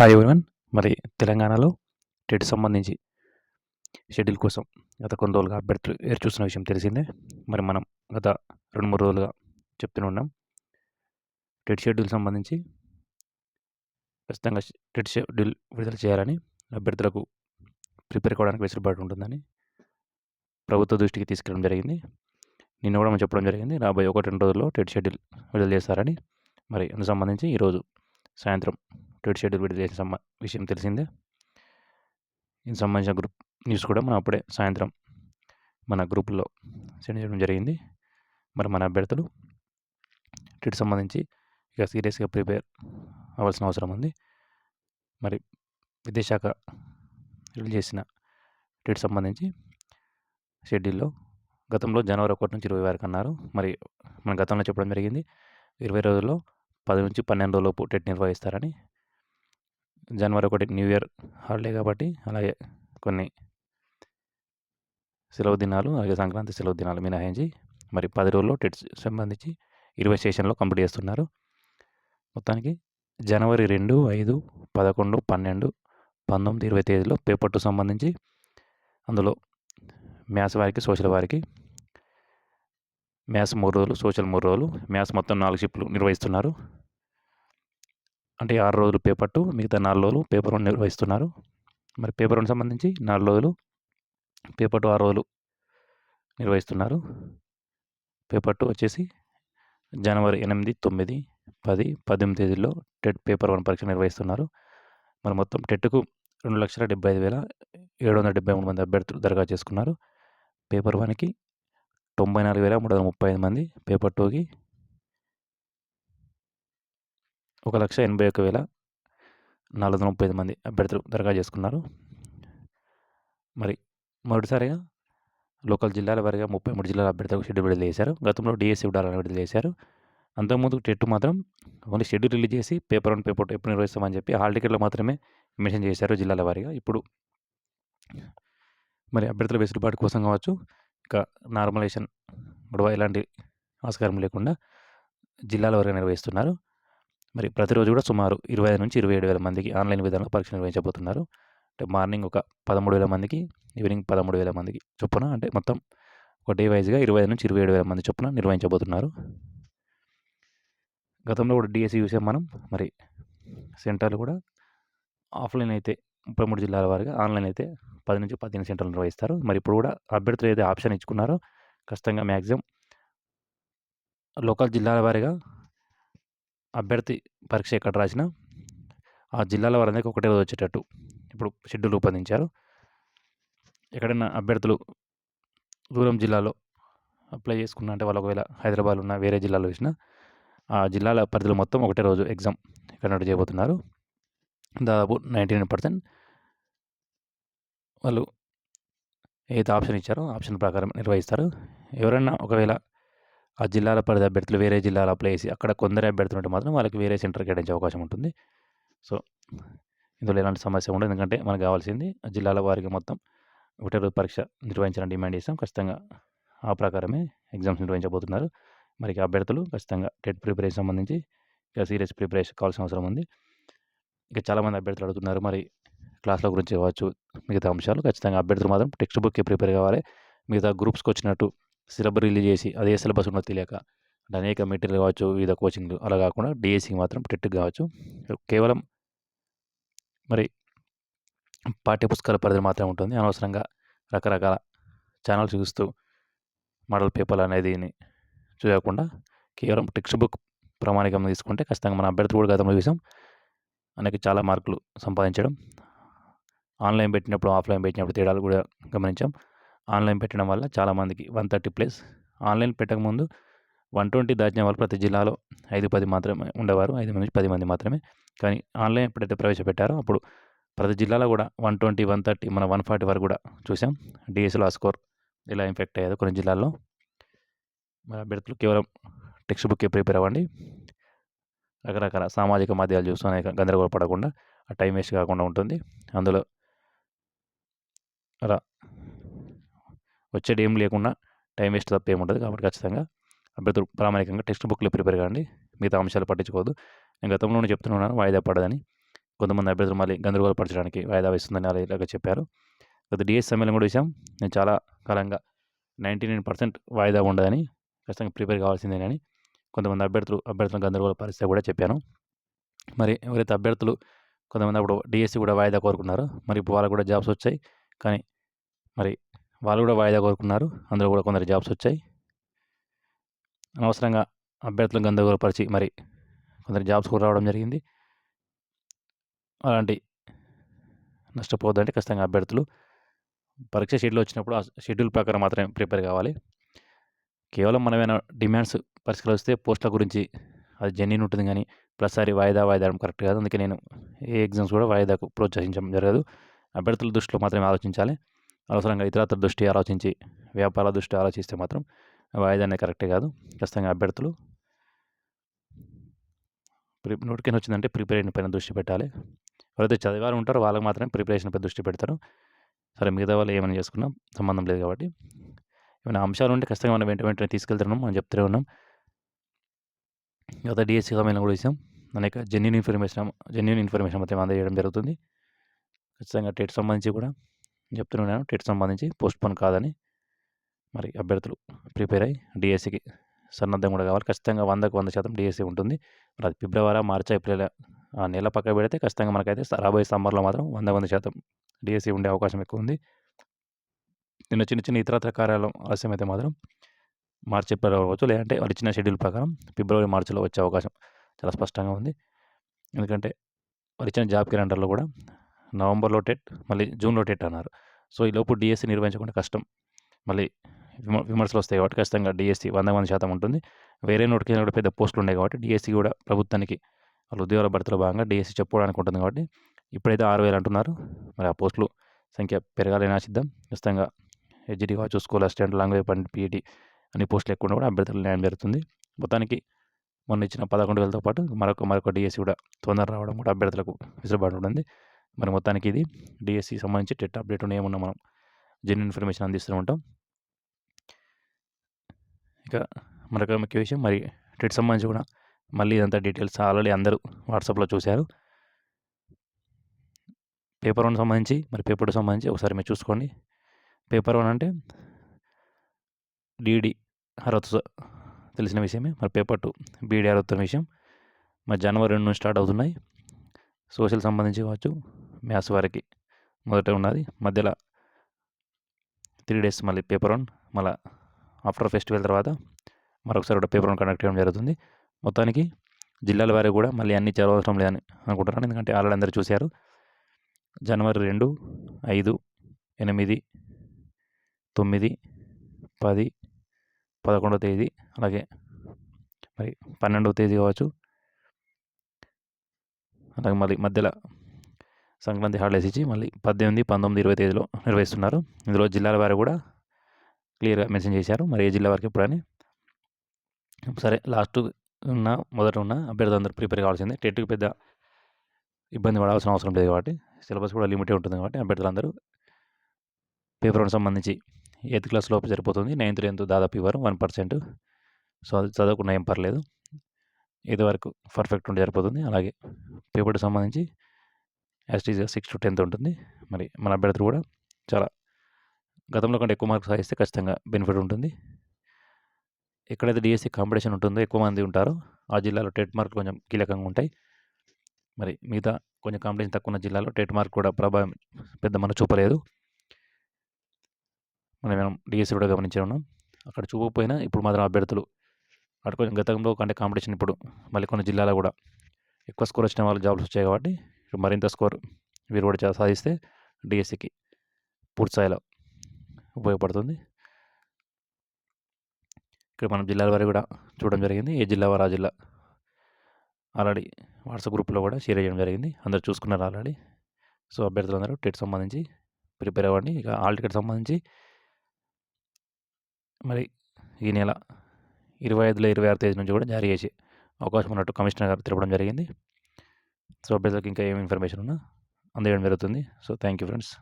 Hi everyone? మరి తెలంగాణలో TET సంబంధించి షెడ్యూల్ కోసం గత కొన్ని రోజులుగా అభ్యర్థులు ఎదురు చూస్తున్న విషయం తెలిసిందే. మరి మనం గత రెండు మూడు రోజులుగా చెప్తూనే ఉన్నాం. టెట్ షెడ్యూల్ సంబంధించి ఖచ్చితంగా టెట్ షెడ్యూల్ విడుదల చేయాలని అభ్యర్థులకు ప్రిపేర్ కావడానికి వెసులుబాటు ఉంటుందని ప్రభుత్వ దృష్టికి తీసుకెళ్ళడం జరిగింది. నిన్న కూడా మనం చెప్పడం జరిగింది. రాబోయే ఒకటి రెండు రోజుల్లో టెట్ షెడ్యూల్ విడుదల చేస్తారని. మరి అందుకు సంబంధించి ఈరోజు సాయంత్రం ట్వీట్ షెడ్యూల్ విడుదల చేసిన సంబ విషయం తెలిసిందే? దీనికి సంబంధించిన గ్రూప్ న్యూస్ కూడా మనం అప్పుడే సాయంత్రం మన గ్రూపుల్లో సెండ్ చేయడం జరిగింది. మరి మన అభ్యర్థులు ట్వీట్ సంబంధించి ఇక సీరియస్గా ప్రిపేర్ అవ్వాల్సిన అవసరం ఉంది. మరి విద్యాశాఖ రిలీజ్ చేసిన ట్వీట్ సంబంధించి షెడ్యూల్లో గతంలో జనవరి ఒకటి నుంచి ఇరవై వరకు అన్నారు. మరి మన గతంలో చెప్పడం జరిగింది. ఇరవై రోజుల్లో పది నుంచి పన్నెండు రోజులలోపు టెట్ నిర్వహిస్తారని జనవరి ఒకటి న్యూ ఇయర్ హాలిడే కాబట్టి అలాగే కొన్ని సెలవు దినాలు అలాగే సంక్రాంతి సెలవు దినాలు మినహాయించి మరి పది రోజుల్లో టెట్స్ సంబంధించి ఇరవై స్టేషన్లో కంప్లీట్ చేస్తున్నారు. మొత్తానికి జనవరి రెండు ఐదు పదకొండు పన్నెండు పంతొమ్మిది ఇరవై తేదీలో పేపర్ టూ సంబంధించి అందులో మ్యాథ్స్ వారికి సోషల్ వారికి మ్యాథ్స్ మూడు రోజులు సోషల్ మూడు రోజులు మ్యాథ్స్ మొత్తం నాలుగు షిఫ్ట్లు నిర్వహిస్తున్నారు. అంటే ఆరు రోజులు పేపర్ టూ మిగతా నాలుగు రోజులు పేపర్ వన్ నిర్వహిస్తున్నారు. మరి పేపర్ వన్ సంబంధించి నాలుగు రోజులు పేపర్ టూ ఆరు రోజులు నిర్వహిస్తున్నారు. పేపర్ టూ వచ్చేసి జనవరి ఎనిమిది తొమ్మిది పది పద్దెనిమిది తేదీల్లో టెట్ పేపర్ వన్ పరీక్ష నిర్వహిస్తున్నారు. మరి మొత్తం టెట్కు రెండు లక్షల డెబ్బై ఐదు వేల ఏడు వందల డెబ్బై మూడు మంది అభ్యర్థులు దరఖాస్తు చేసుకున్నారు. పేపర్ వన్కి తొంభై నాలుగు వేల మూడు వందల ముప్పై ఐదు మంది పేపర్ టూకి ఒక లక్ష ఎనభై ఒక వేల నాలుగు వందల ముప్పై ఐదు మంది అభ్యర్థులు దరఖాస్తు చేసుకున్నారు. మరి మొదటిసారిగా లోకల్ జిల్లాల వారిగా ముప్పై మూడు జిల్లాల అభ్యర్థులకు షెడ్యూల్ విడుదల చేశారు. గతంలో డిఎస్సి విడాలని విడుదల చేశారు. అంతకుముందు టెట్ మాత్రం ఓన్లీ షెడ్యూల్ రిలీజ్ చేసి పేపర్ వన్ పేపర్ టూ ఎప్పుడు నిర్వహిస్తామని చెప్పి హాల్ టికెట్లో మాత్రమే మెన్షన్ చేశారు జిల్లాల వారిగా. ఇప్పుడు మరి అభ్యర్థుల వెసులుబాటు కోసం కావచ్చు ఇక నార్మలైజేషన్ గొడవ ఎలాంటి ఆస్కారం లేకుండా జిల్లాల వరకు నిర్వహిస్తున్నారు. మరి ప్రతిరోజు కూడా సుమారు ఇరవై ఐదు నుంచి ఇరవై ఏడు వేల మందికి ఆన్లైన్ విధానంలో పరీక్ష నిర్వహించబోతున్నారు. అంటే మార్నింగ్ ఒక పదమూడు వేల మందికి ఈవినింగ్ పదమూడు వేల మందికి చొప్పున అంటే మొత్తం ఒక డే వైజ్గా ఇరవై నుంచి ఇరవై ఏడు వేల మంది చొప్పున నిర్వహించబోతున్నారు. గతంలో కూడా డిఎస్సి చూసాం మనం. మరి సెంటర్లు కూడా ఆఫ్లైన్ అయితే ముప్పై మూడు జిల్లాల వారిగా ఆన్లైన్ అయితే పది నుంచి పదిహేను సెంటర్లు నిర్వహిస్తారు. మరి ఇప్పుడు కూడా అభ్యర్థులు ఏదైతే ఆప్షన్ ఇచ్చుకున్నారో ఖచ్చితంగా మ్యాక్సిమం లోకల్ జిల్లాల వారీగా అభ్యర్థి పరీక్ష ఎక్కడ రాసినా ఆ జిల్లాల వారందరికీ ఒకటే రోజు వచ్చేటట్టు. ఇప్పుడు షెడ్యూల్ రూపొందించారు. ఎక్కడైనా అభ్యర్థులు దూరం జిల్లాలో అప్లై చేసుకున్నా అంటే వాళ్ళు ఒకవేళ హైదరాబాద్ ఉన్న వేరే జిల్లాలో వేసిన ఆ జిల్లాల పరిధిలో మొత్తం ఒకటే రోజు ఎగ్జామ్ కండక్ట్ చేయబోతున్నారు. దాదాపు నైంటీ నైన్ పర్సెంట్ వాళ్ళు ఏదైతే ఆప్షన్ ఇచ్చారో ఆప్షన్ ప్రకారం నిర్వహిస్తారు. ఎవరైనా ఒకవేళ ఆ జిల్లాల పరిధి అభ్యర్థులు వేరే జిల్లాలో అప్లై చేసి అక్కడ కొందరు అభ్యర్థులు ఉంటే మాత్రం వాళ్ళకి వేరే సెంటర్ కేటాయించే అవకాశం ఉంటుంది. సో ఇందులో ఎలాంటి సమస్య ఉండదు. ఎందుకంటే మనకు కావాల్సింది జిల్లాల వారికి మొత్తం ఒకటే రోజు పరీక్ష నిర్వహించాలని డిమాండ్ చేస్తాం. ఖచ్చితంగా ఆ ప్రకారమే ఎగ్జామ్స్ నిర్వహించబోతున్నారు. మరి అభ్యర్థులు ఖచ్చితంగా టెట్ ప్రిపరేషన్ సంబంధించి ఇక సీరియస్ ప్రిపరేషన్ కావాల్సిన అవసరం ఉంది. ఇక చాలామంది అభ్యర్థులు అడుగుతున్నారు. మరి క్లాస్లో గురించి కావచ్చు మిగతా అంశాలు ఖచ్చితంగా అభ్యర్థులు మాత్రం టెక్స్ట్ బుక్కి ప్రిపేర్ కావాలి. మిగతా గ్రూప్స్కి వచ్చినట్టు సిలబస్ రిలీజ్ చేసి అదే సిలబస్ ఉన్నది తెలియక అంటే అనేక మెటీరియల్ కావచ్చు వివిధ కోచింగ్లు అలా కాకుండా డిఎస్సికి మాత్రం టెట్ కావచ్చు. కేవలం మరి పాఠ్య పుస్తకాల పరిధి మాత్రమే ఉంటుంది. అనవసరంగా రకరకాల ఛానల్స్ చూస్తూ మోడల్ పేపర్లు అనేది చూడకుండా కేవలం టెక్స్ట్ బుక్ ప్రామాణికంగా తీసుకుంటే ఖచ్చితంగా మన అభ్యర్థులు కూడా గతంలో చూసాం. అనేక చాలా మార్కులు సంపాదించడం. ఆన్లైన్ పెట్టినప్పుడు ఆఫ్లైన్ పెట్టినప్పుడు తేడాలు కూడా గమనించాం. ఆన్లైన్ పెట్టడం వల్ల చాలామందికి వన్ థర్టీ ప్లస్ ఆన్లైన్ పెట్టకముందు వన్ ట్వంటీ దాటిన వాళ్ళు ప్రతి జిల్లాలో ఐదు పది మాత్రమే ఉండేవారు. ఐదు నుంచి పది మంది మాత్రమే. కానీ ఆన్లైన్ ఎప్పుడైతే ప్రవేశపెట్టారో అప్పుడు ప్రతి జిల్లాలో కూడా వన్ ట్వంటీ వన్ థర్టీ మన వన్ ఫార్టీ వరకు కూడా చూసాం. డిఎస్ఎల్ ఆ స్కోర్ ఇలా ఇంఫెక్ట్ అయ్యేది కొన్ని జిల్లాల్లో. మరి అభ్యర్థులు కేవలం టెక్స్ట్ బుక్కే ప్రిపేర్ అవ్వండి. రకరకాల సామాజిక మాధ్యమాలు చూస్తూనే గందరగోళ పడకుండా ఆ టైం వేస్ట్ కాకుండా ఉంటుంది. అందులో అలా వచ్చేది ఏం లేకుండా టైం వేస్ట్ తప్ప ఏముంటుంది కాబట్టి ఖచ్చితంగా అభ్యర్థులు ప్రామాణికంగా టెక్స్ట్ బుక్లు ప్రిపేర్ కాండి. మిగతా అంశాలు పట్టించుకోవద్దు. నేను గతంలోనే చెప్తున్నాను వాయిదా పడదని. కొంతమంది అభ్యర్థులు మళ్ళీ గందరగోళపరచడానికి వాయిదా వేస్తుందని అలా ఇలాగ చెప్పారు. గత డిఎస్ సమ్మేళనం కూడా విషయం నేను చాలా కాలంగా నైంటీ నైన్ పర్సెంట్ వాయిదా ఉండదని ఖచ్చితంగా ప్రిపేర్ కావాల్సిందేనని కొంతమంది అభ్యర్థులు అభ్యర్థులను గందరగోళ పరిస్థితి కూడా చెప్పాను. మరి ఎవరైతే అభ్యర్థులు కొంతమంది అప్పుడు డిఎస్సి కూడా వాయిదా కోరుకున్నారు మరి ఇప్పుడు వాళ్ళకు కూడా జాబ్స్ వచ్చాయి. కానీ మరి వాళ్ళు కూడా వాయిదా కోరుకున్నారు. అందులో కూడా కొందరు జాబ్స్ వచ్చాయి. అనవసరంగా అభ్యర్థులను గందరగోళపరిచి మరి కొందరు జాబ్స్ కూడా రావడం జరిగింది. అలాంటి నష్టపోవద్దంటే ఖచ్చితంగా అభ్యర్థులు పరీక్ష షెడ్యూల్ వచ్చినప్పుడు ఆ షెడ్యూల్ ప్రకారం మాత్రమే ప్రిపేర్ కావాలి. కేవలం మనమైనా డిమాండ్స్ పరిష్కరిస్తే పోస్టుల గురించి అది జెన్యున్ ఉంటుంది కానీ ప్రతిసారి వాయిదా వాయిదా కరెక్ట్ కాదు. అందుకే నేను ఏ ఎగ్జామ్స్ కూడా వాయిదాకు ప్రోత్సహించడం జరగదు. అభ్యర్థుల దృష్టిలో మాత్రమే ఆలోచించాలి. అనవసరంగా ఇతరత్ర దృష్టి ఆలోచించి వ్యాపార దృష్టి ఆలోచిస్తే మాత్రం వాయిదా అనేది కరెక్టే కాదు. ఖచ్చితంగా అభ్యర్థులు ప్రి నోటిఫికేషన్ వచ్చిందంటే ప్రిపరేషన్ పైన దృష్టి పెట్టాలి. ఎవరైతే చదివారు ఉంటారో వాళ్ళకి మాత్రమే ప్రిపరేషన్ పై దృష్టి పెడతారు. సరే మిగతా వాళ్ళు ఏమైనా చేసుకున్నాం సంబంధం లేదు కాబట్టి. ఏమైనా అంశాలు ఉంటే ఖచ్చితంగా మనం వెంట వెంటనే తీసుకెళ్తున్నాం మనం చెప్తూనే ఉన్నాం. గత డిఎస్సి సమయంలో కూడా ఇస్తాం అనేక జెన్యున్ ఇన్ఫర్మేషన్ జెన్యున్ ఇన్ఫర్మేషన్ మాత్రం అందజేయడం జరుగుతుంది. ఖచ్చితంగా టేట్ సంబంధించి కూడా చెప్తున్నాను. టెట్ సంబంధించి పోస్ట్పోన్ కాదని. మరి అభ్యర్థులు ప్రిపేర్ అయ్యి డిఎస్సికి సన్నద్ధం కూడా కావాలి. ఖచ్చితంగా వందకు వంద శాతం డిఎస్సి ఉంటుంది. మరి అది ఫిబ్రవరి మార్చి ఏప్రిల్ ఆ నెల పక్క పెడితే ఖచ్చితంగా మనకైతే రాబోయే సమ్మర్లో మాత్రం వంద వంద శాతం డిఎస్సి ఉండే అవకాశం ఎక్కువ ఉంది. నిన్న చిన్న చిన్న ఇతరత్ర కార్యాలయం ఆలస్యం అయితే మాత్రం మార్చి ఏప్రిల్ అవ్వచ్చు. లేదంటే వాళ్ళు ఇచ్చిన షెడ్యూల్ ప్రకారం ఫిబ్రవరి మార్చిలో వచ్చే అవకాశం చాలా స్పష్టంగా ఉంది. ఎందుకంటే వాళ్ళు ఇచ్చిన జాబ్ క్యాలెండర్లో కూడా నవంబర్లో టెట్ మళ్ళీ జూన్లో టెట్ అన్నారు. సో ఈ లోపు డిఎస్సి నిర్వహించకుండా కష్టం. మళ్ళీ విమర్శలు వస్తాయి కాబట్టి ఖచ్చితంగా డిఎస్సి వంద మంది శాతం ఉంటుంది. వేరే నోటిఫికేషన్ కూడా పెద్ద పోస్టులు ఉన్నాయి కాబట్టి డిఎస్సి కూడా ప్రభుత్వానికి వాళ్ళ ఉద్యోగాల భర్తలో భాగంగా డిఎస్సి చెప్పుకోవడానికి ఉంటుంది కాబట్టి ఇప్పుడైతే ఆరు వేలు అంటున్నారు. మరి ఆ పోస్టులు సంఖ్య పెరగాలని ఆశిద్దాం. ఖచ్చితంగా హెచ్డి కావచ్చు స్కూల్ అసిస్టెంట్ లాంగ్వేజ్ పండి పీఈటీ అన్ని పోస్టులు ఎక్కువ కూడా అభ్యర్థులు న్యాయం జరుగుతుంది. మొత్తానికి మొన్న ఇచ్చిన పదకొండు వేలతో పాటు మరొక మరొక డిఎస్సి కూడా తొందర రావడం కూడా అభ్యర్థులకు విసులుబాటు ఉంటుంది. మరి మొత్తానికి ఇది. డిఎస్సి సంబంధించి టెట్ అప్డేట్ ఏమున్నా మనం జెన్యున్ ఇన్ఫర్మేషన్ అందిస్తూ ఉంటాం. ఇక మరొక ముఖ్య విషయం మరి టెట్ సంబంధించి కూడా మళ్ళీ ఇదంతా డీటెయిల్స్ ఆల్రెడీ అందరూ వాట్సాప్లో చూశారు. పేపర్ వన్ సంబంధించి మరి పేపర్ టూ సంబంధించి ఒకసారి మీరు చూసుకోండి. పేపర్ వన్ అంటే డీడీ అర్హత తెలిసిన విషయమే. మరి పేపర్ టూ బీడీ అర్హత విషయం. మరి జనవరి రెండు నుంచి స్టార్ట్ అవుతున్నాయి. సోషల్ సంబంధించి కావచ్చు మ్యాథ్స్ వారికి మొదట ఉన్నది. మధ్యలో త్రీ డేస్ మళ్ళీ పేపర్ వన్ మళ్ళీ ఆఫ్టర్ ఫెస్టివల్ తర్వాత మరొకసారి కూడా పేపర్ వన్ కండక్ట్ చేయడం జరుగుతుంది. మొత్తానికి జిల్లాల వారికి కూడా మళ్ళీ అన్ని చదవవసరం లేదని అనుకుంటున్నాను. ఎందుకంటే ఆల్రెడీ అందరూ చూశారు. జనవరి రెండు ఐదు ఎనిమిది తొమ్మిది పది పదకొండవ తేదీ అలాగే మరి పన్నెండవ తేదీ కావచ్చు అలాగే మళ్ళీ మధ్యలో సంక్రాంతి హాలిడేస్ ఇచ్చి మళ్ళీ పద్దెనిమిది పంతొమ్మిది ఇరవై తేదీలో నిర్వహిస్తున్నారు. ఇందులో జిల్లాల వారు కూడా క్లియర్గా మెన్షన్ చేశారు. మరి ఏ జిల్లా వరకు ఎప్పుడని సరే లాస్ట్ ఉన్న మొదట ఉన్న అభ్యర్థులు అందరూ ప్రిపేర్ కావాల్సిందే. టెట్కి పెద్ద ఇబ్బంది పడాల్సిన అవసరం లేదు కాబట్టి సిలబస్ కూడా లిమిటెడ్ ఉంటుంది కాబట్టి అభ్యర్థులందరూ పేపర్ వన్ సంబంధించి ఎయిత్ క్లాస్ లోపు సరిపోతుంది. నైన్త్ టెన్త్ దాదాపు ఇవ్వరు. One percent. సో అది చదవకుండా ఏం పర్లేదు. ఇది వరకు పర్ఫెక్ట్ ఉంటే సరిపోతుంది. అలాగే పేపర్ సంబంధించి యాస్టీజ్గా సిక్స్ టు టెన్త్ ఉంటుంది. మరి మన అభ్యర్థులు కూడా చాలా గతంలో కంటే ఎక్కువ మార్క్స్ సాధిస్తే ఖచ్చితంగా బెనిఫిట్ ఉంటుంది. ఎక్కడైతే డిఎస్సి కాంపిటీషన్ ఉంటుందో ఎక్కువ మంది ఉంటారో ఆ జిల్లాలో టెట్ మార్క్ కొంచెం కీలకంగా ఉంటాయి. మరి మిగతా కొంచెం కాంపిటీషన్ తక్కువ ఉన్న జిల్లాలో టెట్ మార్క్ కూడా ప్రభావం పెద్ద మన చూపలేదు. మనం మనం డిఎస్సి కూడా గమనించే ఉన్నాం. అక్కడ చూపకపోయినా ఇప్పుడు మాత్రం అభ్యర్థులు అక్కడ కొంచెం గతంలో కంటే కాంపిటీషన్ ఇప్పుడు మళ్ళీ కొన్ని జిల్లాలో కూడా. ఎక్కువ స్కోర్ వచ్చిన వాళ్ళు జాబ్స్ వచ్చాయి కాబట్టి ఇప్పుడు మరింత స్కోర్ వీరు కూడా సాధిస్తే డిఎస్సికి పూర్తి స్థాయిలో ఉపయోగపడుతుంది. ఇక్కడ మనం జిల్లాల వారి కూడా చూడడం జరిగింది. ఏ జిల్లా వారు ఆ జిల్లా ఆల్రెడీ వాట్సాప్ గ్రూప్లో కూడా షేర్ చేయడం జరిగింది. అందరు చూసుకున్నారు ఆల్రెడీ. సో అభ్యర్థులందరూ టెట్ సంబంధించి ప్రిపేర్ అవ్వండి. ఇక ఆల్ టికెట్ సంబంధించి మరి ఈ నెల ఇరవై ఐదులో ఇరవై ఆరు తేదీ నుంచి కూడా జారీ చేసే అవకాశం ఉన్నట్టు కమిషనర్ గారు తెలపడం జరిగింది. సో అభ్యర్థులకు ఇంకా ఏం ఇన్ఫర్మేషన్ ఉన్నా అందజేయడం జరుగుతుంది. So thank you friends